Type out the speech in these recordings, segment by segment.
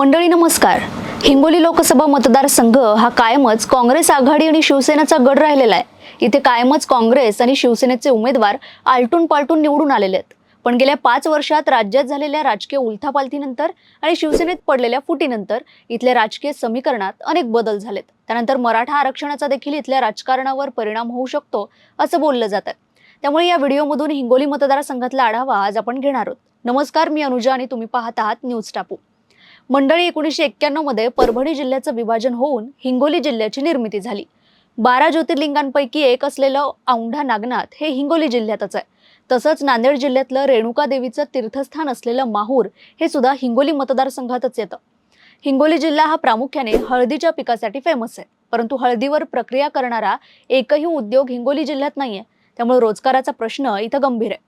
मंडळी नमस्कार. हिंगोली लोकसभा मतदारसंघ हा कायमच काँग्रेस आघाडी आणि शिवसेनेचा गड राहिलेला आहे. इथे कायमच काँग्रेस आणि शिवसेनेचे उमेदवार आलटून पालटून निवडून आलेले आहेत. पण गेल्या पाच वर्षात राज्यात झालेल्या राजकीय उलथापालथीनंतर आणि शिवसेनेत पडलेल्या फुटीनंतर इथल्या राजकीय समीकरणात अनेक बदल झालेत. त्यानंतर मराठा आरक्षणाचा देखील इथल्या राजकारणावर परिणाम होऊ शकतो असं बोललं जातं त्यामुळे या व्हिडिओमधून हिंगोली मतदारसंघातला आढावा आज आपण घेणार आहोत. नमस्कार मी अनुजा आणि तुम्ही पाहत आहात न्यूज टापू. मंडळी एकोणीसशे एक्क्याण्णवमध्ये परभणी जिल्ह्याचं विभाजन होऊन हिंगोली जिल्ह्याची निर्मिती झाली. बारा ज्योतिर्लिंगांपैकी एक असलेलं औंढा नागनाथ हे हिंगोली जिल्ह्यातच आहे. तसंच नांदेड जिल्ह्यातलं रेणुका देवीचं तीर्थस्थान असलेलं माहूर हे सुद्धा हिंगोली मतदारसंघातच येतं. हिंगोली जिल्हा हा प्रामुख्याने हळदीच्या पिकासाठी फेमस आहे. परंतु हळदीवर प्रक्रिया करणारा एकही उद्योग हिंगोली जिल्ह्यात नाहीये. त्यामुळे रोजगाराचा प्रश्न इथं गंभीर आहे.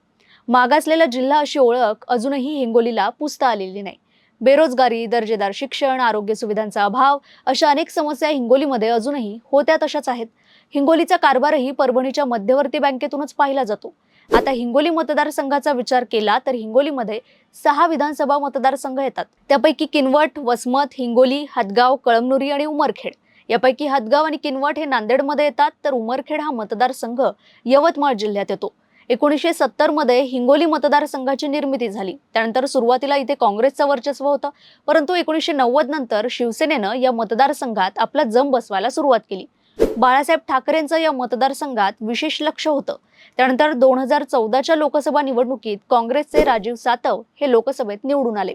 मागासलेला जिल्हा अशी ओळख अजूनही हिंगोलीला पुसता आलेली नाही. बेरोजगारी दर्जेदार शिक्षण आरोग्य सुविधांचा अभाव अशा अनेक समस्या हिंगोलीमध्ये अजूनही होत्या तशाच आहेत. हिंगोलीचा कारभारही परभणीच्या मध्यवर्ती बँकेतूनच पाहिला जातो. आता हिंगोली मतदारसंघाचा विचार केला तर हिंगोलीमध्ये सहा विधानसभा मतदारसंघ येतात. त्यापैकी किनवट वसमत हिंगोली हदगाव कळमनुरी आणि उमरखेड. यापैकी हदगाव आणि किनवट हे नांदेडमध्ये येतात तर उमरखेड हा मतदारसंघ यवतमाळ जिल्ह्यात येतो. एकोणीसशे सत्तरमध्ये हिंगोली मतदारसंघाची निर्मिती झाली. त्यानंतर सुरुवातीला इथे काँग्रेसचं वर्चस्व होतं. परंतु एकोणीसशे नव्वद नंतर शिवसेनेनं या मतदारसंघात आपला जम बसवायला सुरुवात केली. बाळासाहेब ठाकरेंचं या मतदारसंघात विशेष लक्ष होतं. त्यानंतर दोन हजार चौदाच्या लोकसभा निवडणुकीत काँग्रेसचे राजीव सातव हे लोकसभेत निवडून आले.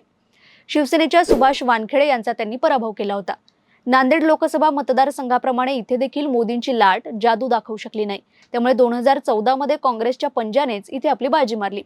शिवसेनेच्या सुभाष वानखेडे यांचा त्यांनी पराभव केला होता. नांदेड लोकसभा मतदारसंघाप्रमाणे इथे देखील मोदींची लाट जादू दाखवू शकली नाही. त्यामुळे दोन हजार चौदा मध्ये काँग्रेसच्या पंजानेच इथे आपली बाजी मारली.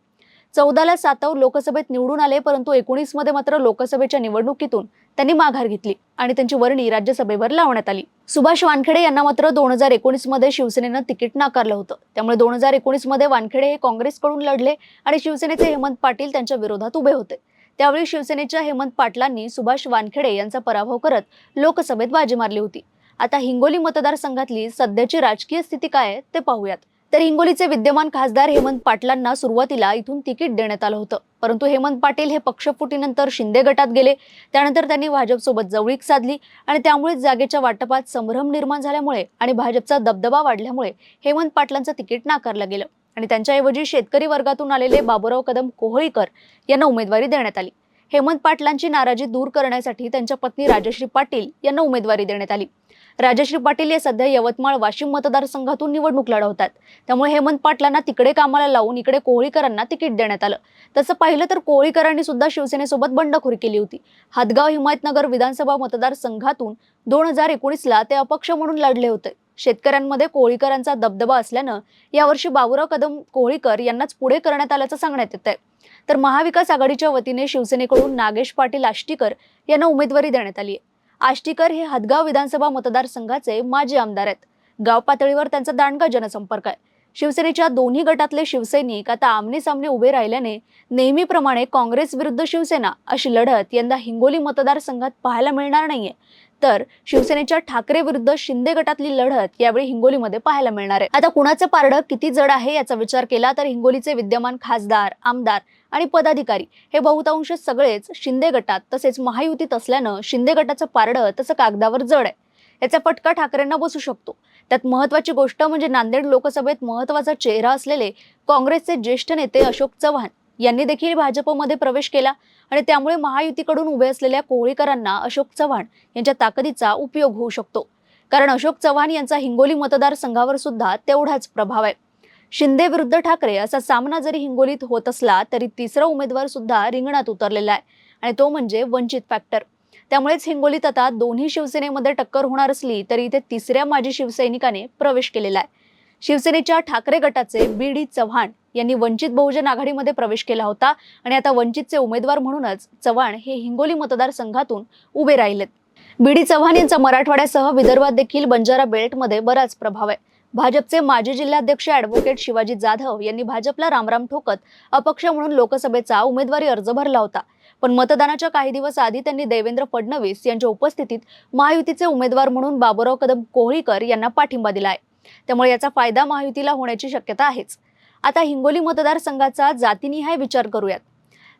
चौदाला सातव लोकसभेत निवडून आले परंतु एकोणीसमध्ये मात्र लोकसभेच्या निवडणुकीतून त्यांनी माघार घेतली आणि त्यांची वर्णी राज्यसभेवर लावण्यात आली. सुभाष वानखेडे यांना मात्र दोन हजार एकोणीसमध्ये शिवसेनेनं तिकीट नाकारलं होतं. त्यामुळे दोन हजार एकोणीसमध्ये वानखेडे हे काँग्रेसकडून लढले आणि शिवसेनेचे हेमंत पाटील त्यांच्या विरोधात उभे होते. त्यावेळी शिवसेनेच्या हेमंत पाटलांनी सुभाष वानखेडे यांचा पराभव करत लोकसभेत बाजी मारली होती. आता हिंगोली मतदारसंघातली सध्याची राजकीय स्थिती काय आहे ते पाहूयात. तर हिंगोलीचे विद्यमान खासदार हेमंत पाटलांना सुरुवातीला इथून तिकीट देण्यात आलं होतं. परंतु हेमंत पाटील हे पक्षफुटीनंतर शिंदे गटात गेले. त्यानंतर त्यांनी भाजपसोबत जवळीक साधली आणि त्यामुळे जागेच्या वाटपात संभ्रम निर्माण झाल्यामुळे आणि भाजपचा दबदबा वाढल्यामुळे हेमंत पाटलांचं तिकीट नाकारलं गेलं. आणि त्यांच्याऐवजी शेतकरी वर्गातून आलेले बाबुराव कदम कोहळीकर यांना उमेदवारी देण्यात आली. हेमंत पाटलांची नाराजी दूर करण्यासाठी त्यांच्या पत्नी राजश्री पाटील यांना उमेदवारी देण्यात आली. राजश्री पाटील हे सध्या यवतमाळ वाशिम मतदारसंघातून निवडणूक लढवतात. त्यामुळे हेमंत पाटलांना तिकडे कामाला लावून इकडे कोहळीकरांना तिकीट देण्यात आलं. तसं पाहिलं तर कोहळीकरांनी सुद्धा शिवसेनेसोबत बंडखोरी केली होती. हदगाव हिमायतनगर विधानसभा मतदारसंघातून दोन हजार एकोणीसला ते अपक्ष म्हणून लढले होते. शेतकऱ्यांमध्ये कोळीकरांचा दबदबा असल्यानं यावर्षी बाबुराव कदम कोळीकर यांनाच पुढे करण्यात आल्याचं सांगण्यात येत आहे तर महाविकास आघाडीच्या वतीने शिवसेनेकडून नागेश पाटील आष्टीकर यांना उमेदवारी देण्यात आली आहे आष्टीकर हे हदगाव विधानसभा मतदारसंघाचे माजी आमदार आहेत. गाव पातळीवर त्यांचा दांडगा जनसंपर्क आहे. शिवसेनेच्या दोन्ही गटातले शिवसैनिक आता आमने सामने उभे राहिल्याने नेहमीप्रमाणे काँग्रेस विरुद्ध शिवसेना अशी लढत यंदा हिंगोली मतदारसंघात पाहायला मिळणार नाहीये. तर शिवसेनेच्या ठाकरे विरुद्ध शिंदे गटातली लढत यावेळी हिंगोलीमध्ये पाहायला मिळणार आहे. आता कुणाचं पारडं किती जड आहे याचा विचार केला तर हिंगोलीचे विद्यमान खासदार आमदार आणि पदाधिकारी हे बहुतांश सगळेच शिंदे गटात तसेच महायुतीत असल्यानं शिंदे गटाचं पारडं तसं कागदावर जड आहे. याचा फटका ठाकरेंना बसू शकतो. त्यात महत्वाची गोष्ट म्हणजे नांदेड लोकसभेत महत्त्वाचा चेहरा असलेले काँग्रेसचे ज्येष्ठ नेते अशोक चव्हाण यांनी देखील भाजपमध्ये प्रवेश केला आणि त्यामुळे महायुतीकडून उभे असलेल्या कोळीकरांना अशोक चव्हाण यांच्या ताकदीचा उपयोग होऊ शकतो. कारण अशोक चव्हाण यांचा हिंगोली मतदारसंघावर सुद्धा तेवढाच प्रभाव आहे. शिंदे विरुद्ध ठाकरे असा सामना जरी हिंगोलीत होत असला तरी तिसरा उमेदवार सुद्धा रिंगणात उतरलेला आहे आणि तो म्हणजे वंचित फॅक्टर. त्यामुळेच हिंगोलीत आता दोन्ही शिवसेनेमध्ये टक्कर होणार असली तरी इथे तिसऱ्या माजी शिवसैनिकाने प्रवेश केलेला आहे. शिवसेनेच्या ठाकरे गटाचे बी डी चव्हाण यांनी वंचित बहुजन आघाडीमध्ये प्रवेश केला होता आणि आता वंचितचे उमेदवार म्हणूनच चव्हाण हे हिंगोली मतदारसंघातून उभे राहिलेत. बी डी चव्हाण यांचा मराठवाड्यासह विदर्भात देखील बंजारा बेल्टमध्ये बराच प्रभाव आहे. भाजपचे माजी जिल्हाध्यक्ष ॲडव्होकेट शिवाजी जाधव यांनी भाजपला रामराम ठोकत अपक्ष म्हणून लोकसभेचा उमेदवारी अर्ज भरला होता. पण मतदानाच्या काही दिवस आधी त्यांनी देवेंद्र फडणवीस यांच्या उपस्थितीत महायुतीचे उमेदवार म्हणून बाबुराव कदम कोहळीकर यांना पाठिंबा दिला आहे. त्यामुळे याचा फायदा महायुतीला होण्याची शक्यता आहेच. आता हिंगोली मतदारसंघाचा जातीनिहाय विचार करूयात.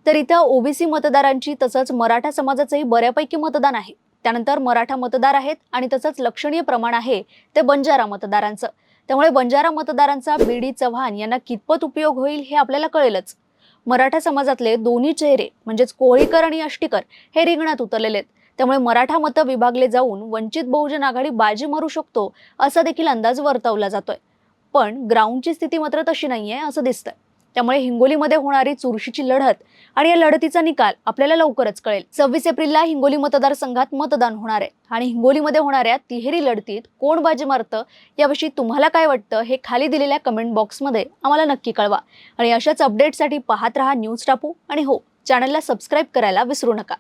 तर इथं ओबीसी मतदारांची तसंच मराठा समाजाचंही बऱ्यापैकी मतदान आहे. त्यानंतर मराठा मतदार आहेत आणि तसंच लक्षणीय प्रमाण आहे ते बंजारा मतदारांचं. त्यामुळे बंजारा मतदारांचा बी डी चव्हाण यांना कितपत उपयोग होईल हे आपल्याला कळेलच. मराठा समाजातले दोन्ही चेहरे म्हणजेच कोळीकर आणि अष्टीकर हे रिंगणात उतरलेले आहेत. त्यामुळे मराठा मतं विभागले जाऊन वंचित बहुजन आघाडी बाजी मारू शकतो असा देखील अंदाज वर्तवला जातोय. पण ग्राउंडची स्थिती मात्र तशी नाहीये असं दिसतंय. त्यामुळे हिंगोलीमध्ये होणारी चुरशीची लढत आणि या लढतीचा निकाल आपल्याला लवकरच कळेल. सव्वीस एप्रिलला हिंगोली मतदारसंघात मतदान होणार आहे आणि हिंगोलीमध्ये होणाऱ्या तिहेरी लढतीत कोण बाजी मारतं याविषयी तुम्हाला काय वाटतं हे खाली दिलेल्या कमेंट बॉक्समध्ये आम्हाला नक्की कळवा. आणि अशाच अपडेटसाठी पाहत रहा न्यूज टापू आणि हो चॅनलला सबस्क्राईब करायला विसरू नका.